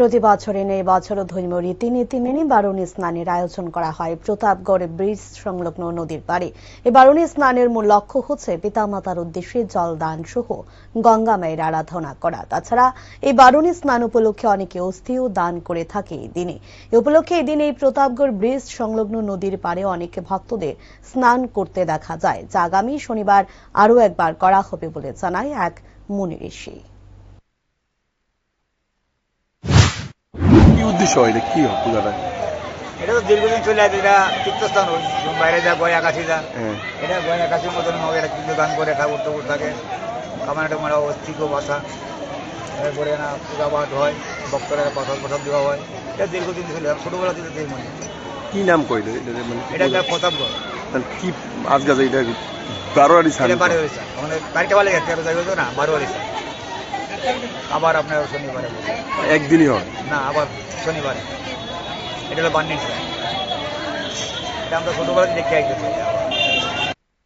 প্রতি বছরে নেই বছরও ধর্মীয় রীতিনীতি মেনে বারুণী স্নানের আয়োজন করা হয়। প্রতাপগড় ব্রিজ সংলগ্ন নদীর পাড়ে। এই বারুণী স্নানের মূল লক্ষ্য হচ্ছে পিতামাতার উদ্দেশ্যে জলদান সহ গঙ্গা মায়ের আরাধনা করা। তাছাড়া এই বারুণী স্নান উপলক্ষে অনেকে অস্থিও দান করে থাকে এই দিনে। এ উপলক্ষে এই দিনে এই প্রতাপগড় ব্রিজ সংলগ্ন নদীর পাড়ে অনেক ভক্তদের স্নান করতে দেখা যায়। যা আগামী শনিবার আরও একবার করা হবে বলে জানায় এক মুনি কি উদ্দেশ্য এটা কি হয় পূজাটা এটা তো দীর্ঘদিন চলে আসছে এটা তীর্থস্থান বাইরে যা গয় আকাশি যা। হ্যাঁ। এটা গয় আকাশির মতন হবে এটা কিন্তু দান করে ঠাকুর টাকুর থাকে। কামানাটা মারা অস্থিক বাসা এরপরে না পূজা পাঠ হয় ভক্তরা প্রসাদ প্রসাদ দেওয়া হয়। এটা দীর্ঘদিন চলে আসছে ছোটোবেলা থেকে দেখি মনে। কি নাম কইলে? এটা মানে এটা একটা প্রতাপগড়। কি আজ গাছ এটা? বারোয়ারি ছাড় এটা বারো হয়েছে আমাদের বাড়িটা ভালো তেরো তারিখ হতো না বারো হয়েছে আবার আপনার শনিবারে একদিনই হয় না আবার শনিবারে। এটা হলো বান্নির এটা আমরা ছোটবেলাতে দেখে আসতেছি